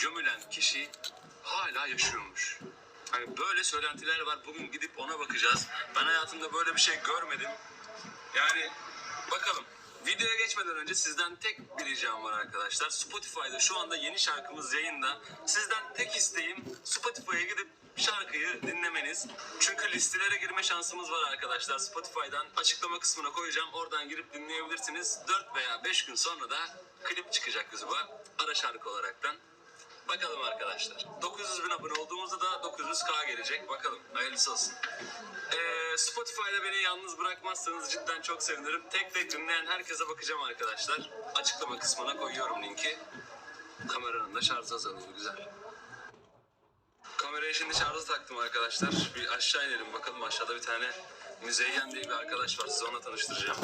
gömülen kişi hala yaşıyormuş. Hani böyle söylentiler var. Bugün gidip ona bakacağız. Ben hayatımda böyle bir şey görmedim. Yani bakalım. Videoya geçmeden önce sizden tek bir ricam var arkadaşlar. Spotify'da şu anda yeni şarkımız yayında. Sizden tek isteğim Spotify'a gidip şarkıyı dinlemeniz. Çünkü listelere girme şansımız var arkadaşlar. Spotify'dan açıklama kısmına koyacağım. Oradan girip dinleyebilirsiniz. 4 veya 5 gün sonra da klip çıkacak YouTube'a. Ara şarkı olaraktan. Bakalım arkadaşlar. 900 bin abone olduğumuzda da 900k gelecek. Bakalım. Hayırlısı olsun. Ee, Spotify'da beni yalnız bırakmazsanız cidden çok sevinirim. Tek tek dinleyen herkese bakacağım arkadaşlar. Açıklama kısmına koyuyorum linki. Kameranın da şarjı azalıyor. Güzel. Kameraya şimdi şarjı taktım arkadaşlar. Bir aşağı inelim bakalım. Aşağıda bir tane Müzeyyen diye bir arkadaş var. Sizi onunla tanıştıracağım.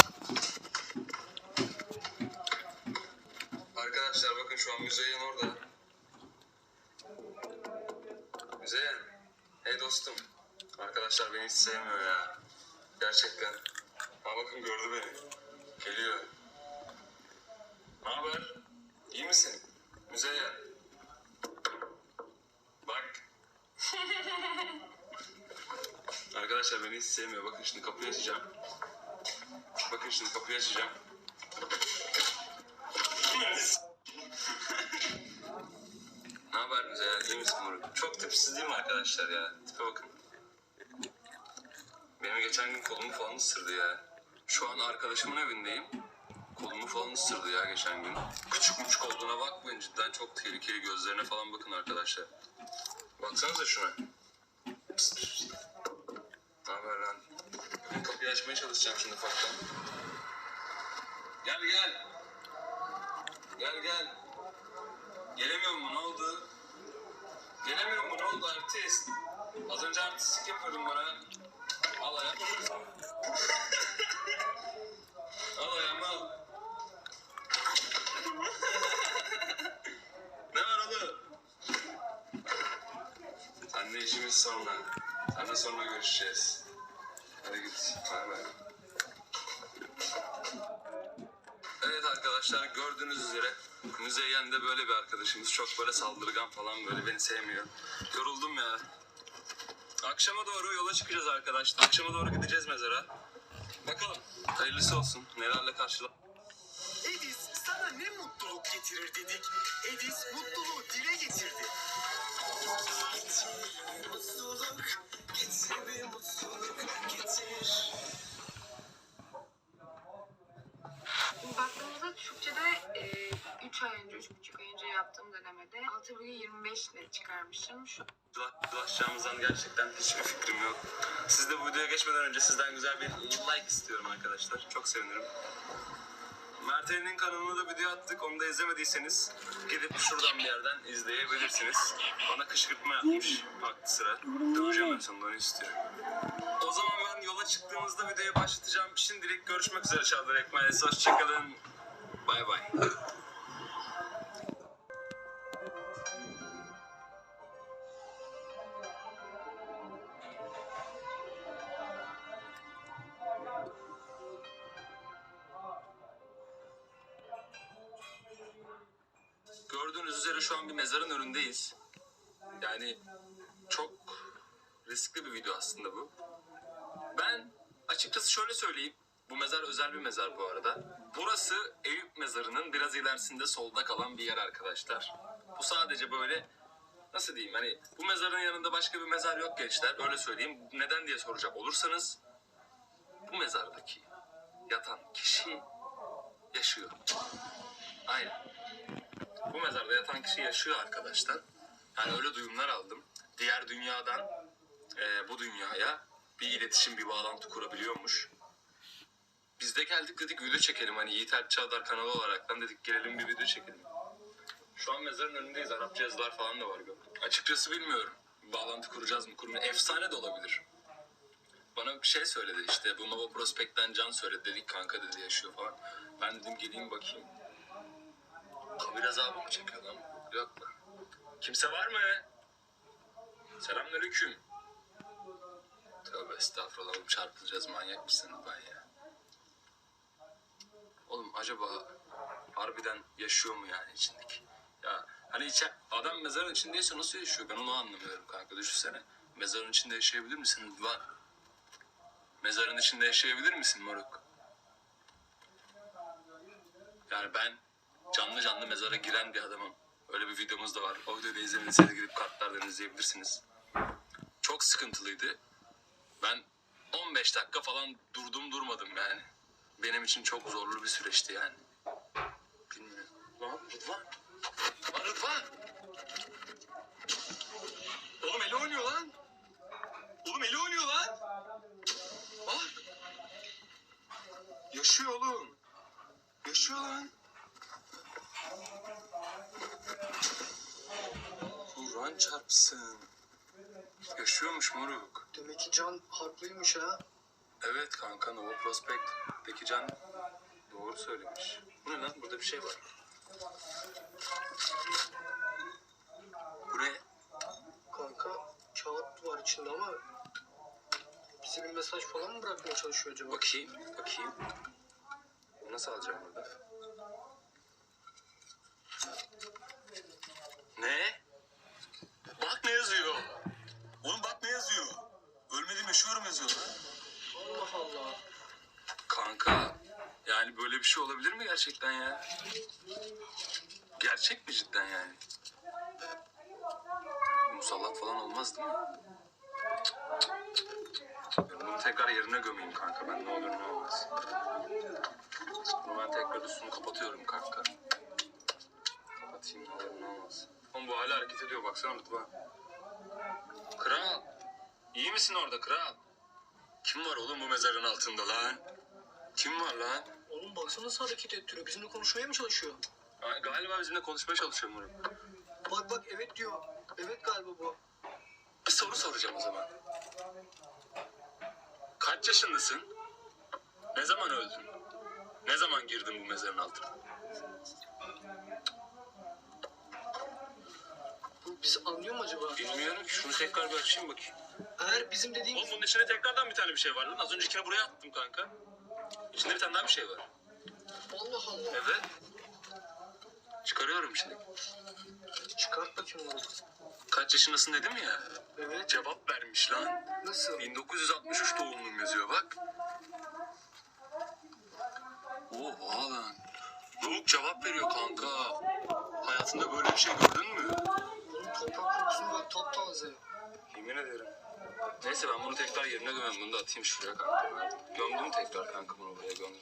Arkadaşlar bakın şu an Müzeyyen orada. Müzeyyen. Hey dostum. Arkadaşlar beni hiç sevmiyor ya. Gerçekten. Ha bakın gördü beni. Geliyor. Ne haber? İyi misin? Müzeyyen. Bak. Arkadaşlar beni hiç sevmiyor. Bakın şimdi kapıyı açacağım. Bakın şimdi kapıyı açacağım. Ne haber Müzeyyen? İyi misin moruk? Çok tipsiz değil mi arkadaşlar ya? Tipe bakın. Benim geçen gün kolumu falan ısırdı ya. Şu an arkadaşımın evindeyim. Kolumu falan ısırdı ya geçen gün. Küçük küçük olduğuna bakmayın cidden çok tehlikeli gözlerine falan bakın arkadaşlar. Baksanıza şuna. Pıst, pıst. Ne haber lan? Kapıyı açmaya çalışacağım şimdi ufaktan. Gel gel. Gel gel. Gelemiyor mu ne oldu? Gelemiyor mu ne oldu artist? Az önce artistlik yapıyordun bana. Al ayağımı. al ayağımı al. ne var oğlum? Anne işimiz sonra. Seninle sonra görüşeceğiz. Hadi git. Bay bay. Evet arkadaşlar gördüğünüz üzere Müzeyyen de böyle bir arkadaşımız. Çok böyle saldırgan falan böyle beni sevmiyor. Yoruldum ya. Akşama doğru yola çıkacağız arkadaşlar. Akşama doğru gideceğiz mezara. Bakalım. Hayırlısı olsun. Nelerle karşıla... Edis sana ne mutluluk getirir dedik. Edis mutluluğu dile getirdi. Mutluluk getir bir mutluluk getir. Baktığımızda Türkçe'de 3 ay önce, 3,5 ay önce yaptığım denemede 6,25 net çıkarmışım. Şu Ulaşacağımızdan gerçekten hiçbir fikrim yok. Siz de bu videoya geçmeden önce sizden güzel bir like istiyorum arkadaşlar. Çok sevinirim. Mert Ali'nin kanalına da video attık. Onu da izlemediyseniz gidip şuradan bir yerden izleyebilirsiniz. Bana kışkırtma yapmış. Haklı sıra. Döveceğim en sonunda onu istiyorum. O zaman ben yola çıktığımızda videoyu başlatacağım. Şimdilik görüşmek üzere Çağlar Ekmeği'yle. Hoşçakalın. Bay bay. Gördüğünüz üzere şu an bir mezarın önündeyiz. Yani çok riskli bir video aslında bu. Ben açıkçası şöyle söyleyeyim. Bu mezar özel bir mezar bu arada. Burası Eyüp mezarının biraz ilerisinde solda kalan bir yer arkadaşlar. Bu sadece böyle nasıl diyeyim hani bu mezarın yanında başka bir mezar yok gençler. Öyle söyleyeyim. Neden diye soracak olursanız bu mezardaki yatan kişi yaşıyor. Aynen. Kişi yaşıyor arkadaşlar. Yani öyle duyumlar aldım. Diğer dünyadan e, bu dünyaya bir iletişim, bir bağlantı kurabiliyormuş. Biz de geldik dedik video çekelim. Hani Yiğit Alp Çağdar kanalı olaraktan dedik gelelim bir video çekelim. Şu an mezarın önündeyiz. Arapça yazılar falan da var. Açıkçası bilmiyorum. Bağlantı kuracağız mı kurmayacağız Efsane de olabilir. Bana bir şey söyledi işte. Bu Nova Prospect'ten Can söyledi. Dedik kanka dedi yaşıyor falan. Ben dedim geleyim bakayım. Kabir azabı mı çekiyor lan? Yok lan. Kimse var mı? Selamünaleyküm. Tövbe estağfurullah oğlum çarpılacağız manyak mısın ben ya? Oğlum acaba harbiden yaşıyor mu yani içindeki? Ya Hani içe, adam mezarın içindeyse nasıl yaşıyor? Ben onu anlamıyorum kanka. Düşünsene. Mezarın içinde yaşayabilir misin? Var. Mezarın içinde yaşayabilir misin moruk? Yani ben canlı canlı mezara giren bir adamım. Öyle bir videomuz da var. O videoyu izlemediyseniz gidip kartlardan izleyebilirsiniz. Çok sıkıntılıydı. Ben 15 dakika falan durdum durmadım yani. Benim için çok zorlu bir süreçti yani. Bilmiyorum. Lan Rıdvan. Lan Rıdvan. Yaşıyormuş moruk. Demek ki Can haklıymış ha. Evet kanka Nova Prospect'teki Can doğru söylemiş. Bu ne lan? Burada bir şey var. Bu ne? Kanka kağıt var içinde ama bize bir mesaj falan mı bırakmaya çalışıyor acaba? Bakayım, bakayım. Nasıl alacağım burada? Ne? Bak ne yazıyor. Oğlum bak ne yazıyor. Ölmedim yaşıyorum yazıyor lan. Allah Allah. Kanka yani böyle bir şey olabilir mi gerçekten ya? Gerçek mi cidden yani? Musallat falan olmaz değil mi? Ben bunu tekrar yerine gömeyim kanka ben ne olur ne olmaz. Bunu ben tekrar üstünü kapatıyorum kanka. Kapatayım ne olur ne olmaz. Oğlum bu hala hareket ediyor baksana Rıdvan. Misin orada kral? Kim var oğlum bu mezarın altında lan? Kim var lan? Oğlum baksana nasıl hareket ettiriyor. Bizimle konuşmaya mı çalışıyor? Galiba bizimle konuşmaya çalışıyor Murat. Bak bak evet diyor. Evet galiba bu. Bir soru soracağım o zaman. Kaç yaşındasın? Ne zaman öldün? Ne zaman girdin bu mezarın altına? Bu bizi anlıyor mu acaba? Bilmiyorum ki şunu tekrar bir açayım bakayım. Eğer bizim dediğimiz... Oğlum bunun içinde tekrardan bir tane bir şey var lan. Az öncekini buraya attım kanka. İçinde bir tane daha bir şey var. Allah Allah. Evet. Çıkarıyorum şimdi. Çıkart bakayım onu. Kaç yaşındasın dedim ya. Evet. Cevap vermiş lan. Nasıl? 1963 doğumluyum yazıyor bak. Oha lan. Yok cevap veriyor kanka. Hayatında böyle bir şey gördün mü? Bunun toprak kokusunu bak taptaze. Yemin ederim. Neyse ben bunu tekrar yerine gömeyim. Bunu da atayım şuraya kanka. Gömdüm tekrar kanka bunu buraya gömdüm.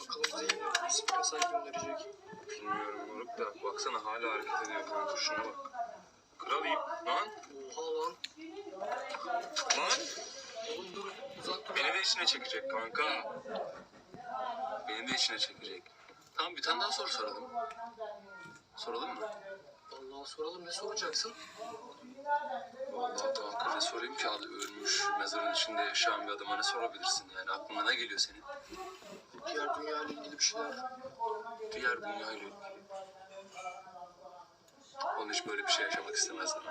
Bakalım yeni bir mesaj gönderecek. Bilmiyorum moruk da baksana hala hareket ediyor kanka şuna bak. Kralayım. Lan Oha lan. lan. Oğlum dur uzak dur. Beni de içine çekecek kanka. Beni de içine çekecek. Tamam bir tane daha soru soralım. Soralım mı? Vallahi soralım ne soracaksın? Kanka ne sorayım ki abi ölmüş mezarın içinde yaşayan bir adama ne sorabilirsin yani aklına ne geliyor senin? Diğer dünya ile ilgili bir şeyler. Diğer dünya ile ilgili. Onun hiç böyle bir şey yaşamak istemezdim.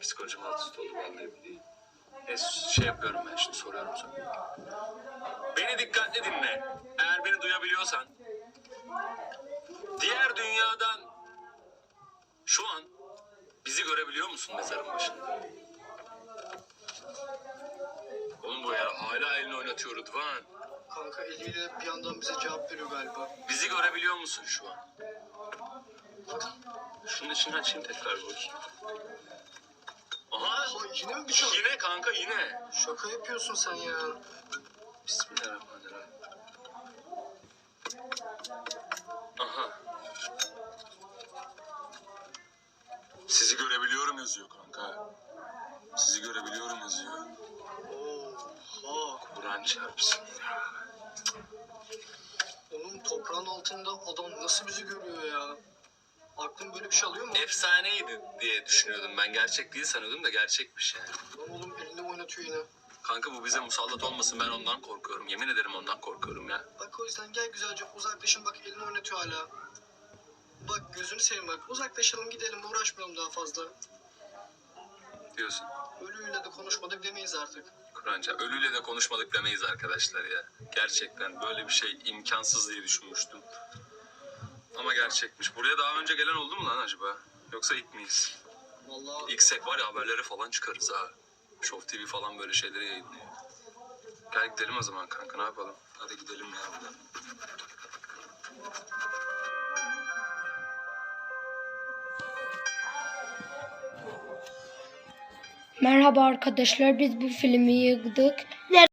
Psikolojim alt üst oldu vallahi. Neyse şey yapıyorum ben şimdi soruyorum sana. Beni dikkatli dinle. Eğer beni duyabiliyorsan. Diğer dünyadan şu an bizi görebiliyor musun mezarın başında? Oğlum bu ya hala elini oynatıyor Rıdvan. Kanka eliyle bir yandan bize cevap veriyor galiba. Bizi görebiliyor musun şu an? Şunun içini açayım tekrar bakayım. Aha! Aa, yine mi bir şey? Yine kanka yine. Şaka yapıyorsun sen ya. Bismillahirrahmanirrahim. Aha. Sizi görebiliyorum yazıyor kanka. Sizi görebiliyorum yazıyor. Oha. Kur'an çarpsın ya. Onun toprağın altında adam nasıl bizi görüyor ya? Aklın böyle bir şey alıyor mu? Efsaneydi diye düşünüyordum ben. Gerçek değil sanıyordum da gerçekmiş yani. Lan oğlum elini oynatıyor yine. Kanka bu bize musallat olmasın ben ondan korkuyorum. Yemin ederim ondan korkuyorum ya. Bak o yüzden gel güzelce uzaklaşın bak elini oynatıyor hala. Seveyim bak uzaklaşalım gidelim uğraşmayalım daha fazla. Diyorsun. Ölüyle de konuşmadık demeyiz artık. Kur'anca ölüyle de konuşmadık demeyiz arkadaşlar ya. Gerçekten böyle bir şey imkansız diye düşünmüştüm. Ama gerçekmiş. Buraya daha önce gelen oldu mu lan acaba? Yoksa ilk miyiz? Vallahi İlksek var ya haberlere falan çıkarız ha. Show TV falan böyle şeyleri yayınlıyor. Gel gidelim o zaman kanka ne yapalım? Hadi gidelim ya. Merhaba arkadaşlar biz bu filmi yıktık.